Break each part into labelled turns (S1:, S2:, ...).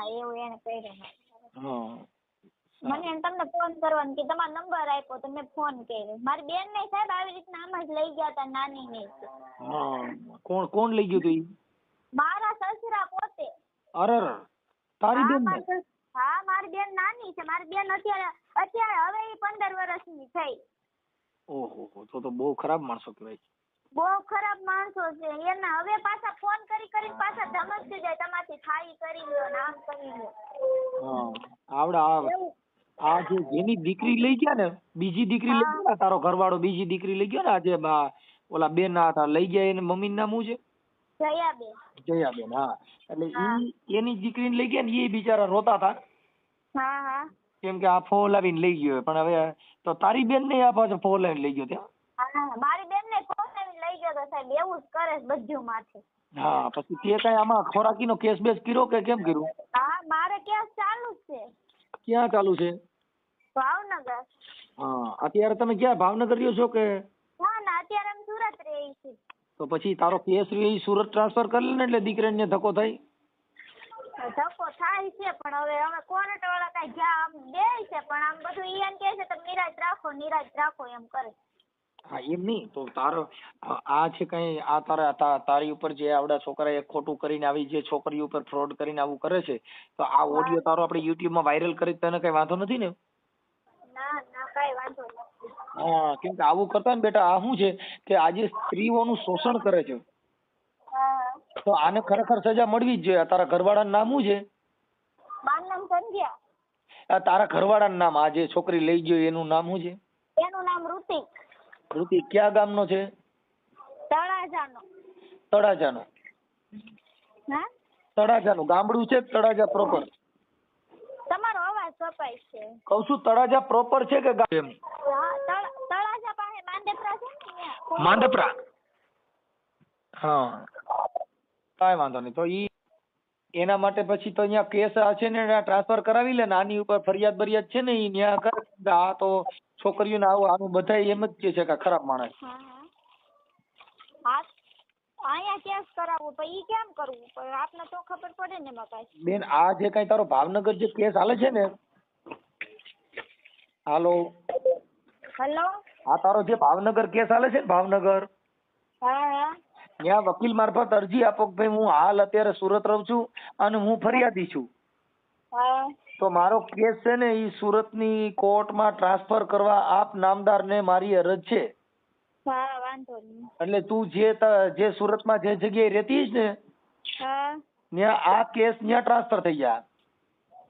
S1: હા એવું એને કર્યું
S2: હા
S1: મને એમ તમને ફોન કરવાનો કે તમારો નંબર આપ્યો તો મેં ફોન કર્યો. મારી બેન ને સાહેબ આવી રીતના આમ જ લઈ ગયા હતા નાની ને
S2: હા કોણ કોણ લઈ ગયું તું
S1: મારા સસરા પોતે.
S2: અરે અરે તારી બેન
S1: હા મારી બેન નાની છે. મારી બેન અત્યારે અત્યારે હવે ઈ પંદર વર્ષની થઈ.
S2: ઓહો તો તો બહુ ખરાબ માણસો કહેવાય
S1: બહુ ખરાબ માણસો છે. એના હવે પાછા ફોન કરી કરીને પાછા ધમકતી જાય. તમારથી થાળી કરી લ્યો ને આમ કરી લ્યો.
S2: આવડે આ જે જેની દીકરી લઈ ગયા ને બીજી દીકરી લઈ ગયા તારો ઘરવાળો બીજી દીકરી લઈ ગયો ને આજે ઓલા બેન હતા લઈ ગયા એને મમ્મી નામ શું છે?
S1: જયાબેન.
S2: જયાબેન હા. એટલે ઈ એની દીકરીને લઈ ગયા ને એ બિચારા રોતા હતા
S1: હા હા.
S2: કેમ કે આ ફોન લાવીને લઈ ગયો પણ હવે તો તારી બેન ને આ પાછો ફોન લાવીને લઈ ગયો ત્યાં?
S1: મારી બેન ને ફોન લઈને લઈ ગયો તો સાહેબ એવું જ કરે છે બધું માથે.
S2: હા પછી તે કઈ આમાં ખોરાકીનો કેસ બેસ કર્યો કે કેમ કર્યું?
S1: હા મારે કેસ ચાલુ જ છે.
S2: ક્યાં ચાલુ છે?
S1: ભાવનગર.
S2: હા અત્યારે તમે ક્યાં ભાવનગર રહ્યો છો કે?
S1: ના ના અત્યારે હું સુરત રહી છું
S2: તો પછી તારો કેસ રહ્યો સુરત ટ્રાન્સફર કરી લે એટલે દીકરીને ધક્કો થાય?
S1: ધક્કો થાય છે પણ હવે અમે કોર્ટ વાળા કઈ જ્યાં આમ દે છે પણ આમ બધું ઈ એમ કે છે તમે નિરાશ રાખો નિરાશ રાખો એમ કરે.
S2: હા એમ નહીં. તો તારો આ- છે કઈ આ તારા તારી ઉપર જે આવડા છોકરાએ ખોટું કરીને આવી જે છોકરી ઉપર ફ્રોડ કરીને આવું કરે છે તો આ ઓડિયો તારો આપણે YouTube માં વાયરલ કરી તને કઈ વાંધો નથી ને?
S1: ના ના કઈ વાંધો નથી.
S2: હા કેમ કે આવું કરતા ને બેટા આ શું છે કે આજે સ્ત્રીઓનું શોષણ કરે છે. તો આને ખરેખર સજા મળવી જ જોઈએ. આ તારા ઘરવાળાનું નામ શું છે?
S1: મારું નામ સંધ્યા.
S2: આ તારા ઘરવાળાનું નામ આ જે છોકરી લઈ ગયો એનું નામ શું છે?
S1: ઋતિક
S2: ક્યાં ગામનો છે?
S1: તળાજાનો.
S2: તળાજાનો.
S1: હા?
S2: તળાજાનું. ગામડું છે કે તળાજા પ્રોપર
S1: તમારો અવાજ કપાય છે.
S2: કહું છું તળાજા પ્રોપર છે કે ગામ?
S1: તળાજા પાસે માંડેપરા છે ને ત્યાં.
S2: માંડપરા? હા. કાંઈ વાંધો નહીં. તો ઈ એના માટે પછી તો અહીંયા કેસ છે ને ટ્રાન્સફર કરાવી લે ને આની ઉપર ફરિયાદ બરિયાદ છે ને એ ન્યા કરે. આ તો છોકરીઓને આવું આનું બધા એમ જ કે છે કે ખરાબ માણસ.
S1: અહીંયા કેસ કરાવવું પણ ઈ કેમ કરવું? પણ આપને તો ખબર પડે ને એમાં
S2: બેન આ જે કઈ તારો ભાવનગર જે કેસ હાલે છે ને. હાલો.
S1: હેલો.
S2: આ તારો જે ભાવનગર કેસ હાલે છે ને ભાવનગર.
S1: હા હા.
S2: ત્યાં વકીલ મારફત અરજી આપો કે ભાઈ હું હાલ અત્યારે સુરત રહું છું. અને હું ફરિયાદી છું. તો મારો કેસ છે ને ઈ સુરતની કોર્ટમાં ટ્રાન્સફર કરવા આપ નામદારને મારી અરજ છે. એટલે તું જે જે જે સુરતમાં જે જગ્યાએ રહેતી હોઈશ ને ત્યાં આ કેસ ત્યાં ટ્રાન્સફર થઈ ગયા.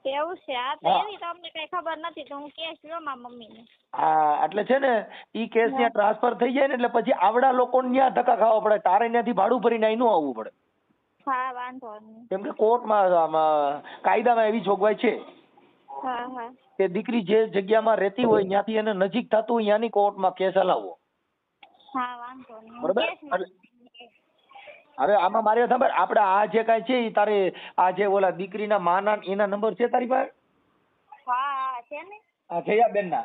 S1: એવું છે? હા તો
S2: હા.
S1: એવી કઈ ખબર નથી તો હું કેસ લો મારા મમ્મીને.
S2: હા એટલે છે ને ઈ કેસ ત્યાં ટ્રાન્સફર થઈ જાય ને એટલે પછી આવડા લોકોને ત્યાં ધક્કા ખાવા પડે. તારે ત્યાંથી ભાડું ભરીને અહીં નો આવવું પડે.
S1: હા વાંધો નહીં.
S2: કેમ કે કોર્ટમાં આમાં કાયદામાં એવી જોગવાઈ છે
S1: હા હા.
S2: કે દીકરી જે જગ્યામાં રહેતી હોય ત્યાંથી એને નજીક થતું હોય ત્યાંની કોર્ટમાં કેસ હલાવવો.
S1: હા વાંધો નહીં.
S2: બરોબર? હવે આમાં મારે ખબર આપણે આ જે કાંઈ છે એ તારે આ જે ઓલા દીકરીના માના એના નંબર છે તારી પાસે?
S1: હા હા છે ને.
S2: આ જયાબેનના?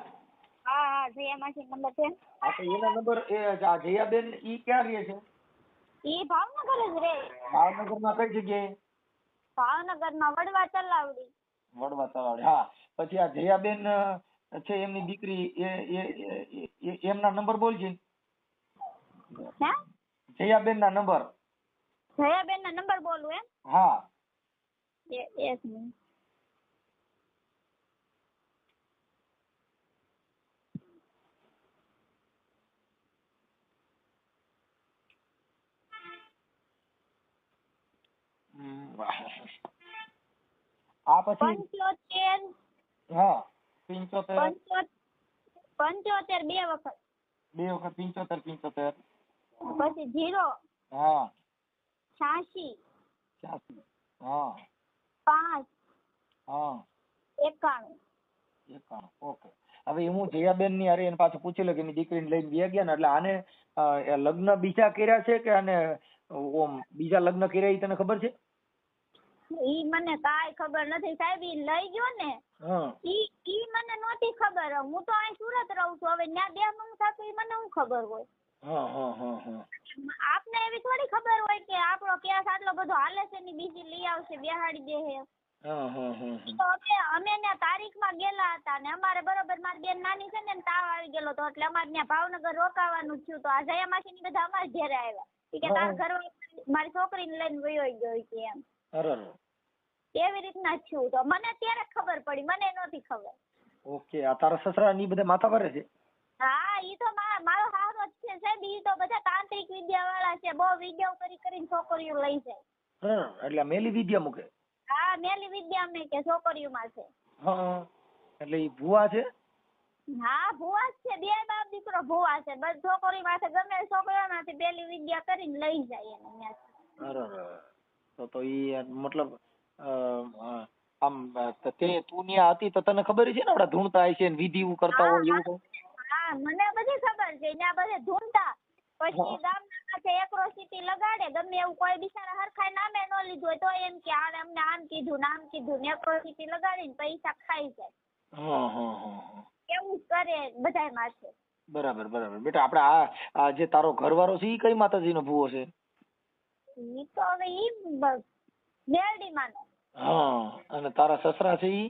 S1: હા હા માસી નંબર છે
S2: હા તો એના નંબર એ જયાબેન ઈ ક્યાં રહે છે?
S1: ઈ ભાવનગર જ રે.
S2: ભાવનગરમાં કઈ જગ્યાએ?
S1: ભાવનગરમાં વડવા ચલાવડી
S2: વડવા તળાવડે હા. પછી આ જયાબેન છે એમની દીકરી એ એ એ- એ- એમના નંબર બોલજે
S1: જયાબેન
S2: ના નંબર.
S1: જયાબેન ના નંબર બોલું એમ?
S2: હા.
S1: એ- એક મિનિટ.
S2: આ પછી
S1: પંચોતેર.
S2: હા પંચોતેર.
S1: પંચોતેર બે વખત.
S2: બે વખત પિંચોતેર પિંચોતેર.
S1: પછી જીરો.
S2: હા.
S1: છ્યાસી.
S2: છ્યાસી. હા.
S1: પાંચ.
S2: હા.
S1: એકાણું.
S2: એકાણું. ઓકે. હવે હું જયાબેનની અરે એને પાછું પૂછી લે કે એની દીકરીને લઈને વ્યા ગયા ને એટલે આને લગ્ન બીજા કર્યા છે કે આને ઓમ બીજા લગ્ન કર્યા એ તને ખબર છે?
S1: ઈ મને કાઈ ખબર નથી સાહેબ ઈ લઈ ગયો ને ઈ ઈ મને નહોતી ખબર. હું તો અહીં સુરત રહું છું. હવે ત્યાં બે મંગ થતું ઈ મને હું ખબર હોય? આપને એવી થોડી ખબર હોય કે આપણો કેસ આટલો બધો હાલે છે ને બીજી લઈ આવશે બેહાડી દે હે. તો અમે અમે ત્યાં તારીખમાં ગયેલા હતા ને અમારે બરોબર મારી બેન નાની છે ને તાવ આવી ગયેલો તો એટલે અમારે ત્યાં ભાવનગર રોકાવાનું થયું તો આ જયા માસી બધા અમારા ઘેરે આવ્યા. કે તાર ઘર મારી છોકરીને લઈને વયો ગયો કે એમ. એવી રીતના છું તો? મને ત્યારે ખબર પડી? મને નહોતી ખબર.
S2: ઓકે આ તારા સસરા ની બધા માથા પર છે?
S1: હા ઈ તો મારો હારો જ છે સાહેબ. ઈ તો બધા તાંત્રિક વિદ્યા વાળા છે. બહુ વિદ્યાઓ કરી કરીને છોકરીઓ લઈ જાય.
S2: એટલે મેલી વિદ્યા મૂકે?
S1: હા મેલી વિદ્યા અમે કે છોકરીઓમાં છે.
S2: હા એટલે ઈ ભુવા છે?
S1: હા ભુવા જ છે. બે બાપ દીકરો ભુવા છે. બસ છોકરી માથે ગમે છોકરીઓ માંથી પેલી વિદ્યા કરીને લઈ જાય એને
S2: અરે. તો તો ઈ મતલબ આમ તે તું ન્યા હતી તો તને ખબર છે ને આપડા ધૂણતા હશે ને વિધિ એવું કરતા હોય એવું?
S1: હા મને બધી ખબર છે. ત્યાં બધે ધૂંઢતા પછી ગામના માથે એક્રોસિટી લગાડે. ગમે એવું કોઈ બિચારા હરખાઈ નામે ન લીધું હોય તો એમ કે આને અમને આમ કીધું ને આમ કીધું ને એક્રોસિટી લગાડીને પૈસા ખાઈ જાય.
S2: હા હા હા.
S1: એવું કરે બધાય માથે.
S2: બરાબર બરાબર. બેટા આપણે આ આ જે તારો ઘરવાળો છે એ કઈ માતાજીનો ભૂવો છે?
S1: ઈ તો હવે ઈ મેલડી માનો
S2: હા અને તારા સસરા છે ઈ?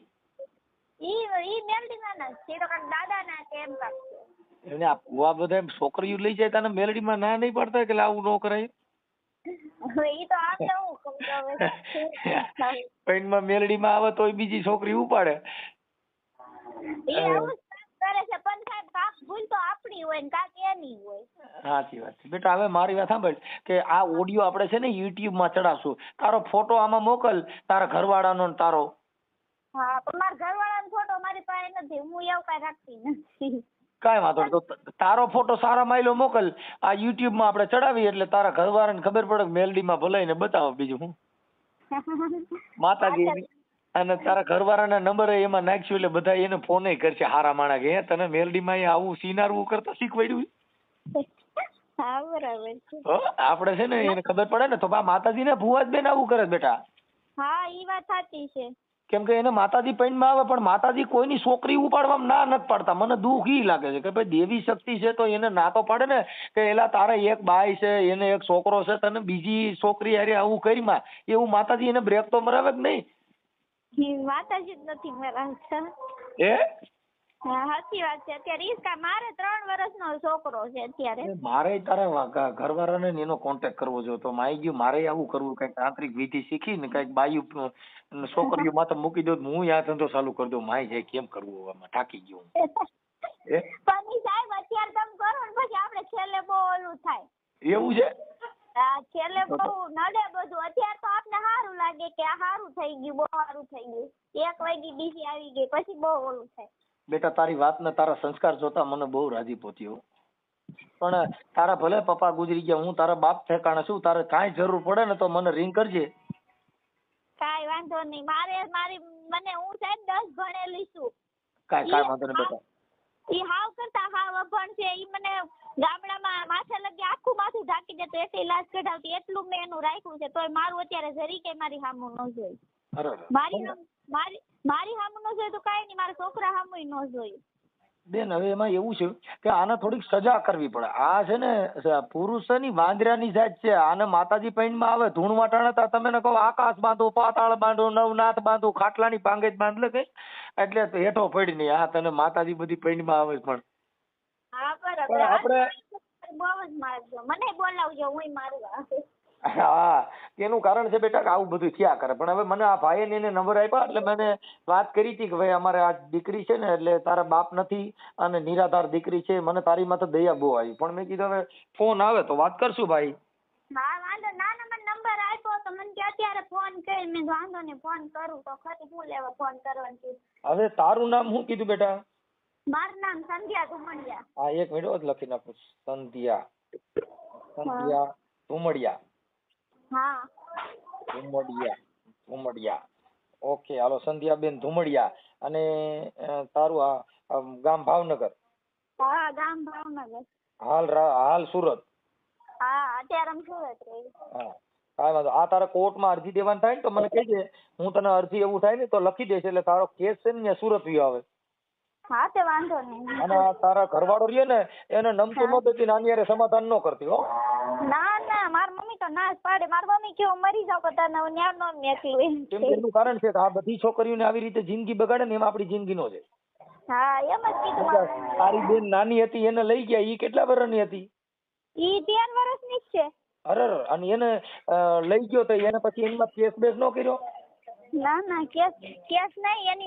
S1: ઈ ઈ મેલડી માનો જ છે. તો દાદા ના છે એમ કાંઈક છે.
S2: એને આ ભૂવા બધા છોકરીઓ લઈ જાય તને મેલડીમાં ના નહીં પડતા કે આવું ન કરાય?
S1: ઈ તો આપણે હું કહું હવે.
S2: મેલડીમાં આવે તોય બીજી છોકરી ઉપાડે.
S1: આવું કરે છે. કાક ભૂલ તો આપણી હોય ને કાંઈક એની હોય.
S2: સાચી વાત છે. બેટા હવે મારી વાત સાંભળ. કે આ ઓડિયો આપણે છે ને યુટ્યુબમાં ચડાવશું. તારો ફોટો આમાં મોકલ તારા ઘરવાળાનો ને તારો.
S1: હા પણ મારા ઘરવાળાનો ફોટો મારી પાસે નથી. હું એવું કાંઈ રાખતી નથી.
S2: કાંઈ વાંધો નહીં. તો તારો ફોટો સારા માયલો મોકલ. આ યુટ્યુબમાં આપણે ચડાવીએ એટલે તારા ઘરવાળાને ખબર પડે કે મેલડીમાં ભલાઈને બતાવો બીજું હું. માતાજી અને તારા ઘરવાળાના નંબર એમાં નાખશું એટલે બધા એને ફોન કરશે. હારા માણા કે તને મેલડીમાં આવું સિનારવું કરતા શીખવાડ્યું
S1: હા બરાબર છે.
S2: આપણે છે ને એને ખબર પડે ને તો બા માતાજીને ભુવા જ બેન આવું કરે બેટા.
S1: હા ઈ વાત સાચી છે.
S2: કેમ કે એને માતાજી પૈણમાં આવે પણ માતાજી કોઈની છોકરી ઉપાડવામાં ના નથી પાડતા. મને દુઃખ ઈ લાગે છે કે ભાઈ દેવી શક્તિ છે તો એને ના તો પાડે ને કે એલા તારે એક બાઈ છે એને એક છોકરો છે તને બીજી છોકરી હારે આવું કરીમાં એવું માતાજી એને બ્રેક તો મરાવે કે નહીં?
S1: માતાજી જ નથી મારા
S2: એ
S1: સાચી વાત છે. અત્યારે ઈસકા મારે ત્રણ વર્ષનો છોકરો છે અત્યારે.
S2: મારે તારે ઘરવાળાને એનો કોન્ટેક્ટ કરવો જોઈએ તો માઈ ગયું મારે આવું કરવું કંઈક તાંત્રિક વિધિ શીખી ને કંઈક બાયું છોકરીઓ માથે મૂકી દો તો હું આ ધંધો ચાલુ કરી દઉં. માય જાય કેમ કરવું આમાં? થાકી ગયો
S1: પણ સાહેબ અત્યારે તમે કરો ને પછી આપણે છેલ્લે બહુ ઓલું થાય.
S2: એવું છે?
S1: છેલ્લે બહુ નડે બધું. અત્યારે તો આપને સારું લાગે કે આ સારું થઈ ગયું બહુ સારું થઈ ગયું. એક વાગી બીજી આવી ગઈ પછી બહુ ઓલું થાય.
S2: બેટા તારી વાત ને તારા સંસ્કાર જોતા મને બહુ રાજી પોત્યો પણ તારા ભલે પપ્પા ગુજરી ગયા હું તારા બાપ ઠેકાણે છું તારે કાંઈ જરૂર પડે ને તો મને રિંગ કરજે.
S1: કાંઈ વાંધો નહીં. મારે મારી મને હું સાહેબ દસ ભણેલી છું.
S2: કાંઈ કાંઈ વાંધો નહીં બેટા.
S1: ઈ હાવ કરતા હાવ અભણ છે ઈ મને ગામડામાં માથે લગી આખું માથું દેતો લાશ કઢાવતી એટલું મેં એનું રાખ્યું છે તોય મારું અત્યારે જરીકે મારી સામું ન જોઈ. મારી મારી મારી સામું ન જોઈ તો કાંઈ નહીં મારા છોકરા સામું ન જોઈ
S2: બેન હવે એમાં એવું છે કે આને થોડીક સજા કરવી પડે. આ છે ને પુરુષની વાંદરાની જાત છે. આને માતાજી પૈણમાં આવે ધૂણ વાટાણે તો તમે ને કહો આકાશ બાંધો પાતાળ બાંધો નવનાથ બાંધો ખાટલાની પાંગે જ બાંધલે કઈ એટલે હેઠો પડી નહીં. આ તને માતાજી બધી પૈણમાં આવે પણ. આપણે-
S1: બહુ જ મારજો. મને બોલાવજો હું મારવા
S2: હા એનું કારણ છે બેટા કે આવું બધું થયા કરે. પણ હવે મને આ ભાઈએ ને એને નંબર આપ્યા એટલે મને વાત કરી હતી કે ભાઈ અમારે આ દીકરી છે ને એટલે તારા બાપ નથી અને નિરાધાર દીકરી છે મને તારી માથે દયા બહુ આવી. પણ મેં કીધું હવે ફોન આવે તો વાત કરશું ભાઈ.
S1: હા વાંધો ના ના મને નંબર આપ્યો તો મને કે અત્યારે ફોન કરી. મેં વાંધો નહીં ફોન કરું. તો ખરી હું લેવા ફોન કરવાનું
S2: હવે તારું નામ શું કીધું બેટા?
S1: મારું નામ સંધ્યા ધુમણિયા
S2: હા એક મિનિટ લખી નાખું. સંધ્યા. સંધ્યા ધુમડિયા.
S1: હા.
S2: ધુમડિયા. ધુમડિયા. ઓકે હાલો સંધ્યાબેન ધુમડિયા. અને તારું આ ગામ ભાવનગર.
S1: હા ગામ ભાવનગર.
S2: હાલ હાલ સુરત.
S1: હા અત્યારે હું સુરત રહી.
S2: હા. કાંઈ વાંધો આ તારે કોર્ટમાં અરજી દેવાની થાય ને તો મને કહેજે. હું તને અરજી એવું થાય ને તો લખી દઈશ. એટલે તારો કેસ છે ને સુરત વયો આવે.
S1: હા તે વાંધો નહીં.
S2: અને તારા ઘરવાળો રહે ને એને નમતું ન દેતી ને આની સમાધાન ન કરતી હો.
S1: ના ના માર મમ્મી તો ના જ પાડે. માર મમ્મી કેવું મરી જાવ તો તને ન્યા નો મેકલું એમ
S2: કેમ
S1: કે.
S2: કે એનું કારણ છે કે આ બધી છોકરીઓને આવી રીતે જિંદગી બગાડે ને એમાં આપણી જિંદગી નો છે
S1: હા એમ જ કીધું મારી.
S2: તારી બેન નાની હતી એને લઈ ગયા ઈ કેટલા વર્ષની હતી?
S1: ઈ ત્યાં વર્ષની જ છે.
S2: અરે અને એને લઈ ગયો તો એને પછી એમાં કેસ બેસ નો કર્યો?
S1: ના ના કેસ કેસ નહીં એની